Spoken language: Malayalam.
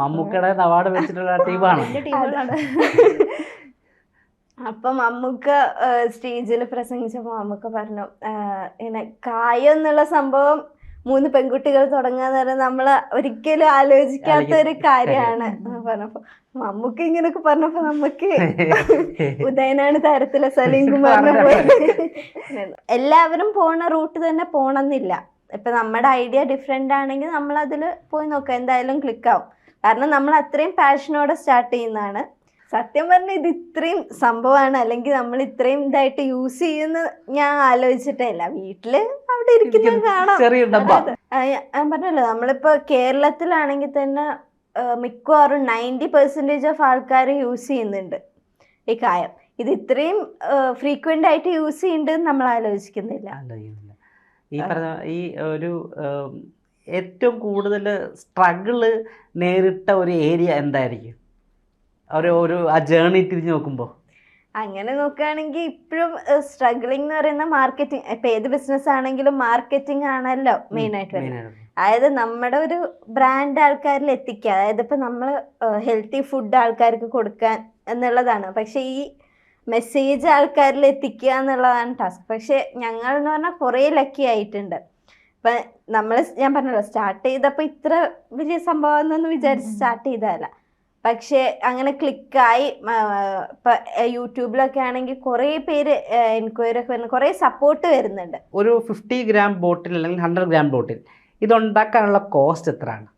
മമ്മൂക്കയുടെ അവാർഡ് വെച്ചിട്ടുള്ള ടീമാണ്. അപ്പം മമ്മൂക്ക സ്റ്റേജിൽ പ്രസംഗിച്ചപ്പോൾ മമ്മൂക്ക പറഞ്ഞു പിന്നെ ഇങ്ങനെ കായ എന്നുള്ള സംഭവം മൂന്ന് പെൺകുട്ടികൾ തുടങ്ങാന്ന് പറഞ്ഞാൽ നമ്മൾ ഒരിക്കലും ആലോചിക്കാത്ത ഒരു കാര്യമാണ്. പറഞ്ഞപ്പോ മമ്മൂക്ക ഇങ്ങനൊക്കെ പറഞ്ഞപ്പോ നമുക്ക് ഉദയനാണ് താരത്തിലെ സലീം കുമാറിനെ എല്ലാവരും പോണ റൂട്ട് തന്നെ പോണമെന്നില്ല ഇപ്പൊ നമ്മുടെ ഐഡിയ ഡിഫറെന്റ് ആണെങ്കിൽ നമ്മൾ അതിൽ പോയി നോക്കാം. എന്തായാലും ക്ലിക്ക് ആവും. കാരണം നമ്മൾ അത്രയും പാഷനോടെ സ്റ്റാർട്ട് ചെയ്യുന്നതാണ്. സത്യം പറഞ്ഞാൽ ഇത് ഇത്രയും സംഭവമാണ് അല്ലെങ്കിൽ നമ്മൾ ഇത്രയും ഇതായിട്ട് യൂസ് ചെയ്യുന്ന ഞാൻ ആലോചിച്ചിട്ടേ ഇല്ല. വീട്ടിൽ അവിടെ ഇരിക്കുന്നത് കാണാം. ഞാൻ പറഞ്ഞല്ലോ നമ്മളിപ്പോ കേരളത്തിലാണെങ്കിൽ തന്നെ മിക്കവാറും നയന്റി പെർസെന്റേജ് ഓഫ് ആൾക്കാർ യൂസ് ചെയ്യുന്നുണ്ട് ഈ കായം. ഇത് ഇത്രയും ഫ്രീക്വന്റ് ആയിട്ട് യൂസ് ചെയ്യുന്നുണ്ട് നമ്മൾ ആലോചിക്കുന്നില്ല. ഈ പറഞ്ഞ ഈ ഒരു ഏറ്റവും കൂടുതൽ സ്ട്രഗിൾ നേരിട്ട ഒരു ഏരിയ എന്തായിരിക്കും? ഒരു ഒരു ആ ജേണി തിരിഞ്ഞു നോക്കുമ്പോൾ അങ്ങനെ നോക്കുകയാണെങ്കിൽ ഇപ്പോഴും സ്ട്രഗിളിംഗ് എന്ന് പറയുന്ന മാർക്കറ്റിംഗ് ഇപ്പം ഏത് ബിസിനസ് ആണെങ്കിലും മാർക്കറ്റിംഗ് ആണല്ലോ മെയിൻ ആയിട്ട് വരുന്നത്. അതായത് നമ്മുടെ ഒരു ബ്രാൻഡ് ആൾക്കാരിൽ എത്തിക്കുക. അതായത് ഇപ്പം നമ്മൾ ഹെൽത്തി ഫുഡ് ആൾക്കാർക്ക് കൊടുക്കാൻ എന്നുള്ളതാണ്. പക്ഷേ ഈ മെസ്സേജ് ആൾക്കാരിൽ എത്തിക്കുക എന്നുള്ളതാണ് ടാസ്ക് പക്ഷേ ഞങ്ങൾ എന്ന് പറഞ്ഞാൽ കുറേ ലക്കി ആയിട്ടുണ്ട്. ഇപ്പൊ നമ്മൾ ഞാൻ പറഞ്ഞല്ലോ സ്റ്റാർട്ട് ചെയ്തപ്പോൾ ഇത്ര വലിയ സംഭവം എന്നൊന്നും വിചാരിച്ച് സ്റ്റാർട്ട് ചെയ്തതല്ല. പക്ഷെ അങ്ങനെ ക്ലിക്കായി ഇപ്പൊ യൂട്യൂബിലൊക്കെ ആണെങ്കിൽ കുറേ പേര് എൻക്വയറി ഒക്കെ വരുന്നു. കുറേ സപ്പോർട്ട് വരുന്നുണ്ട്. ഒരു ഫിഫ്റ്റി ഗ്രാം ബോട്ടിൽ അല്ലെങ്കിൽ ഹൺഡ്രഡ് ഗ്രാം ബോട്ടിൽ ഇതുണ്ടാക്കാനുള്ള കോസ്റ്റ് എത്രയാണ്?